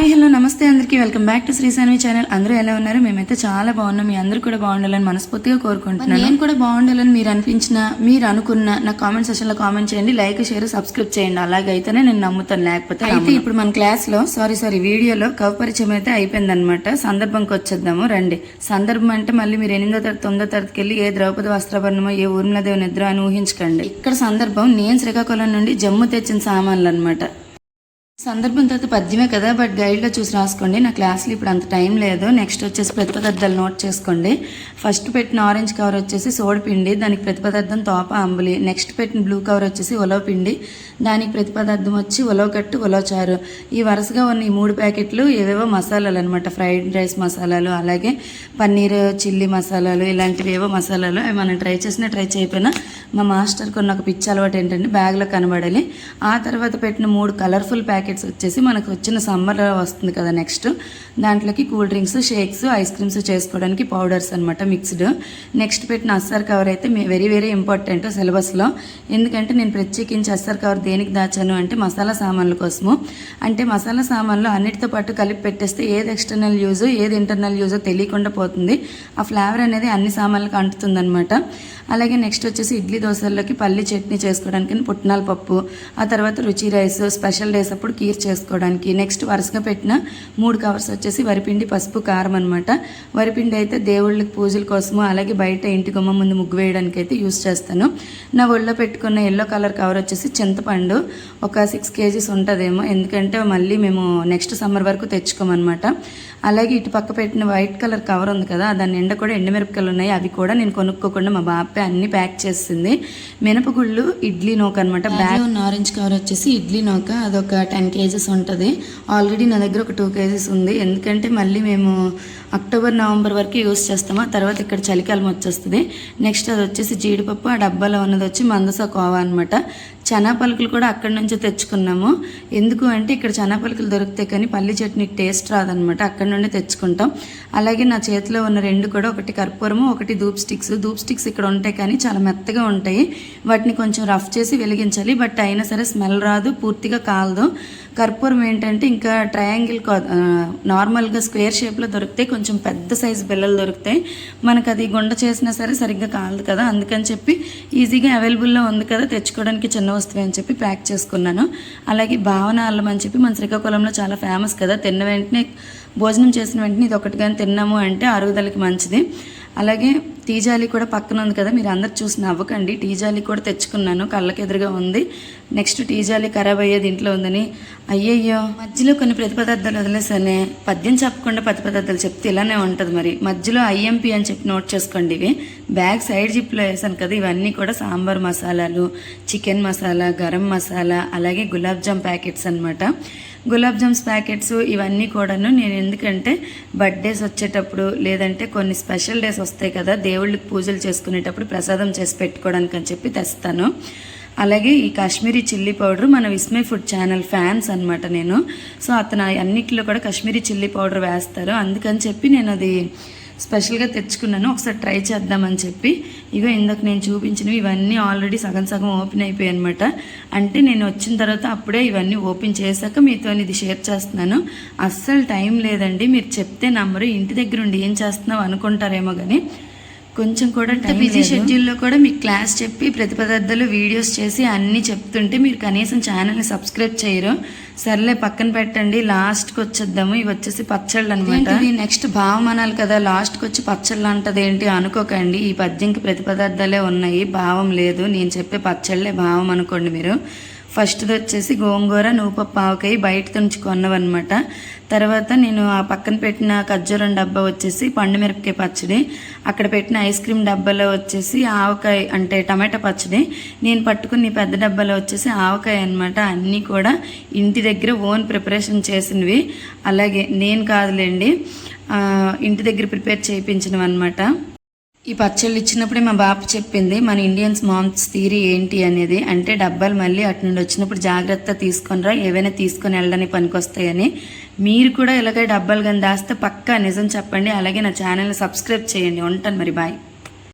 Hi hello నమస్తే అందరికీ. Welcome back to Srishanvi channel. అందరూ ఎలా ఉన్నారు? మేమైతే చాలా బాగున్నాం. మీ అందరూ కూడా బాగుండాలని మనస్ఫూర్తిగా కోరుకుంటున్నాను. నేను కూడా బాగుండాలని మీరు అనిపించిన మీరు అనుకున్న నా కామెంట్ సెషన్లో కామెంట్ చేయండి. లైక్ షేర్ సబ్స్క్రైబ్ చేయండి. అలాగైతేనే నేను నమ్ముతాను. లేకపోతే అయితే ఇప్పుడు మన క్లాస్లో సారీ సారీ వీడియోలో కవ పరిచయం అయితే అయిపోయింది అనమాట సందర్భంకి వచ్చేద్దాము రండి. సందర్భం అంటే మళ్ళీ మీరు ఎనిమిదో తరగతి తొమ్మిదో తరగతికి వెళ్ళి ఏ ద్రౌపది వస్త్రాభరణమో ఏ ఊర్మిళదేవి నిద్ర అని ఊహించకండి. ఇక్కడ సందర్భం నేను శ్రీకాకుళం నుండి జమ్ము తెచ్చిన సామాన్లు అనమాట సందర్భం తర్వాత పద్యమే కదా బట్ గైడ్లో చూసి రాసుకోండి. నా క్లాస్లో ఇప్పుడు అంత టైం లేదు. నెక్స్ట్ వచ్చేసి ప్రతిపదార్థాలు నోట్ చేసుకోండి. ఫస్ట్ పెట్టిన ఆరెంజ్ కవర్ వచ్చేసి సోడిపిండి దానికి ప్రతిపదార్థం తోప అంబలి. నెక్స్ట్ పెట్టిన బ్లూ కవర్ వచ్చేసి ఉలవ పిండి దానికి ప్రతిపదార్థం వచ్చి ఉలవ ఉలవచారు ఉలవ చారు. ఈ వరుసగా ఉన్న ఈ మూడు ప్యాకెట్లు ఏవేవో మసాలాలు అనమాట ఫ్రైడ్ రైస్ మసాలాలు అలాగే పన్నీర్ చిల్లీ మసాలాలు ఇలాంటివి ఏవో మసాలాలు అవి మనం ట్రై చేసినా ట్రై చేయకపోయినా మా మాస్టర్ కొన్న ఒక పిచ్చి అలవాటు ఏంటంటే బ్యాగ్లో కనబడాలి. ఆ తర్వాత పెట్టిన మూడు కలర్ఫుల్ ప్యాకెట్ ప్యాకెట్స్ వచ్చేసి మనకు వచ్చిన సమ్మర్ వస్తుంది కదా నెక్స్ట్. దాంట్లోకి cool drinks shakes ice creams చేసుకోవడానికి పౌడర్స్ అనమాట మిక్స్డ్. నెక్స్ట్ పెట్టిన అస్సర్ కవర్ అయితే వెరీ వెరీ ఇంపార్టెంట్ సిలబస్లో. ఎందుకంటే నేను ప్రత్యేకించి అస్సర్ కవర్ దేనికి దాచాను అంటే మసాలా సామాన్ల కోసము. అంటే మసాలా సామాన్లు అన్నిటితో పాటు కలిపి పెట్టేస్తే ఏది ఎక్స్టర్నల్ యూజ్ ఏది ఇంటర్నల్ యూజ్ తెలియకుండా పోతుంది. ఆ ఫ్లేవర్ అనేది అన్ని సామాన్లకు అంటుతుందన్నమాట. అలాగే నెక్స్ట్ వచ్చేసి ఇడ్లీ దోశల్లోకి పల్లి చట్నీ చేసుకోవడానికి పుట్నాల పప్పు. ఆ తర్వాత రుచి రైస్ స్పెషల్ డేస్ అప్పుడు కీర్ చేసుకోవడానికి. నెక్స్ట్ వరుసగా పెట్టిన మూడు కవర్స్ వచ్చేసి వరిపిండి పసుపు కారం అనమాట వరిపిండి అయితే దేవుళ్ళకి పూజల కోసము అలాగే బయట ఇంటి గుమ్మ ముందు ముగ్గు వేయడానికి అయితే యూస్ చేస్తాను. నా ఒళ్ళో పెట్టుకున్న ఎల్లో కలర్ కవర్ వచ్చేసి చింతపండు. ఒక సిక్స్ కేజీస్ ఉంటుందేమో. ఎందుకంటే మళ్ళీ మేము నెక్స్ట్ సమ్మర్ వరకు తెచ్చుకోమన్నమాట. అలాగే ఇటు పక్క పెట్టిన వైట్ కలర్ కవర్ ఉంది కదా దాని నిండా కూడా ఎండుమిరపకాయలు ఉన్నాయి. అవి కూడా నేను కొనుక్కోకుండా మా బాపే అన్ని ప్యాక్ చేసింది. మినపగుళ్ళు ఇడ్లీ నూక అనమాట బ్యాగ్ ఉన్న ఆరెంజ్ కవర్ వచ్చేసి ఇడ్లీ నూక. అదొక టెన్ కేజెస్ ఉంటుంది. ఆల్రెడీ నా దగ్గర ఒక టూ కేజెస్ ఉంది. ఎందుకంటే మళ్ళీ మేము అక్టోబర్ నవంబర్ వరకు యూస్ చేస్తాము. ఆ తర్వాత ఇక్కడ చలికాలం వచ్చేస్తుంది. నెక్స్ట్ అది వచ్చేసి జీడిపప్పు ఆ డబ్బాలో ఉన్నది వచ్చి మందస కోవా అనమాట చనా పలుకులు కూడా అక్కడి నుంచి తెచ్చుకున్నాము. ఎందుకు అంటే ఇక్కడ చనా పలుకులు దొరికితే కానీ పల్లి చట్నీ టేస్ట్ రాదనమాట అక్కడి నుండి తెచ్చుకుంటాం. అలాగే నా చేతిలో ఉన్న రెండు కూడా ఒకటి కర్పూరము ఒకటి ధూప్ స్టిక్స్. ధూప్ స్టిక్స్ ఇక్కడ ఉంటాయి కానీ చాలా మెత్తగా ఉంటాయి. వాటిని కొంచెం రఫ్ చేసి వెలిగించాలి. బట్ అయినా సరే స్మెల్ రాదు పూర్తిగా కాలదు. కర్పూరం ఏంటంటే ఇంకా ట్రయాంగిల్ నార్మల్గా స్క్వేర్ షేప్లో దొరికితే కొంచెం పెద్ద సైజు బిల్లలు దొరుకుతాయి. మనకు అది గుండ చేసినా సరే సరిగ్గా కాలదు కదా. అందుకని చెప్పి ఈజీగా అవైలబుల్లో ఉంది కదా తెచ్చుకోవడానికి చిన్న వస్తువు అని చెప్పి ప్యాక్ చేసుకున్నాను. అలాగే భావన అల్లం అని చెప్పి మన శ్రీకాకుళంలో చాలా ఫేమస్ కదా. తిన్న వెంటనే భోజనం చేసిన వెంటనే ఇది ఒకటి కానీ తిన్నాము అంటే అరుగుదలకి మంచిది. అలాగే టీజాలి కూడా పక్కన ఉంది కదా మీరు అందరు చూసి నవ్వకండి. టీజాలి కూడా తెచ్చుకున్నాను కళ్ళకి ఎదురుగా ఉంది. నెక్స్ట్ టీజాలి ఖరాబ్ అయ్యేది ఇంట్లో ఉందని. అయ్యయ్యో. మధ్యలో కొన్ని ప్రతిపదార్థాలు వదిలేసానే పద్యం చెప్పకుండా ప్రతిపదార్థాలు చెప్తే ఇలానే ఉంటుంది మరి. మధ్యలో ఐఎంపి అని చెప్పి నోట్ చేసుకోండి ఇవి. బ్యాగ్ సైడ్ జిప్లో వేసాను కదా ఇవన్నీ కూడా సాంబార్ మసాలాలు చికెన్ మసాలా గరం మసాలా అలాగే గులాబ్ జామ్ ప్యాకెట్స్ అనమాట గులాబ్ జామ్స్ ప్యాకెట్స్ ఇవన్నీ కూడాను నేను ఎందుకంటే బర్త్డేస్ వచ్చేటప్పుడు లేదంటే కొన్ని స్పెషల్ డేస్ వస్తాయి కదా దేవుళ్ళకి పూజలు చేసుకునేటప్పుడు ప్రసాదం చేసి పెట్టుకోవడానికి అని చెప్పి తెస్తాను. అలాగే ఈ కాశ్మీరీ చిల్లీ పౌడర్ మన విస్మయ్ ఫుడ్ ఛానల్ ఫ్యాన్స్ అనమాట నేను. సో అతను అన్నిటిలో కూడా కాశ్మీరీ చిల్లీ పౌడర్ వేస్తారు. అందుకని చెప్పి నేను అది స్పెషల్గా తెచ్చుకున్నాను. ఒకసారి ట్రై చేద్దామని చెప్పి. ఇగో ఇందాక నేను చూపించినవి ఇవన్నీ ఆల్రెడీ సగం సగం ఓపెన్ అయిపోయాయి అనమాట అంటే నేను వచ్చిన తర్వాత అప్పుడే ఇవన్నీ ఓపెన్ చేశాక మీతో ఇది షేర్ చేస్తున్నాను. అస్సలు టైం లేదండి. మీరు చెప్తే నమ్మరు. ఇంటి దగ్గర ఉండి ఏం చేస్తున్నావు అనుకుంటారేమో కానీ కొంచెం కూడా బిజీ షెడ్యూల్లో కూడా మీకు క్లాస్ చెప్పి ప్రతిపదార్థాలు వీడియోస్ చేసి అన్నీ చెప్తుంటే మీరు కనీసం ఛానల్ని సబ్స్క్రైబ్ చేయరు. సర్లే పక్కన పెట్టండి. లాస్ట్కి వచ్చేద్దాము. ఇవి వచ్చేసి పచ్చళ్ళు అనమాట నెక్స్ట్ భావం అనాలి కదా. లాస్ట్కి వచ్చి పచ్చళ్ళు అంటది ఏంటి? అనుకోకండి. ఈ పద్యంకి ప్రతిపదార్థాలే ఉన్నాయి. భావం లేదు. నేను చెప్పే పచ్చళ్ళే భావం అనుకోండి మీరు. ఫస్ట్ది వచ్చేసి గోంగూర నూపప్పు ఆవకాయ బయట నుంచి కొన్నవన్నమాట. తర్వాత నేను ఆ పక్కన పెట్టిన ఖర్జూరం డబ్బా వచ్చేసి పండు మిరపకాయ పచ్చడి అక్కడ పెట్టిన ఐస్ క్రీమ్ డబ్బాలో వచ్చేసి ఆవకాయ అంటే టమాటా పచ్చడి నేను పట్టుకున్న పెద్ద డబ్బాలో వచ్చేసి ఆవకాయ అనమాట అన్నీ కూడా ఇంటి దగ్గర ఓన్ ప్రిపరేషన్ చేసినవి. అలాగే నేను కాదులేండి ఇంటి దగ్గర ప్రిపేర్ చేయించినవి అనమాట ఈ పచ్చళ్ళు ఇచ్చినప్పుడే మా బాప చెప్పింది మన ఇండియన్స్ మామ్స్ థీరీ ఏంటి అనేది. అంటే డబ్బాలు మళ్ళీ అటు నుండి వచ్చినప్పుడు జాగ్రత్త తీసుకొనిరా ఏవైనా తీసుకొని వెళ్ళడానికి పనికొస్తాయని. మీరు కూడా ఇలాగే డబ్బాలు కానీ దాస్తే పక్కా నిజం చెప్పండి. అలాగే నా ఛానల్ని సబ్స్క్రైబ్ చేయండి. ఉంటాను మరి బాయ్.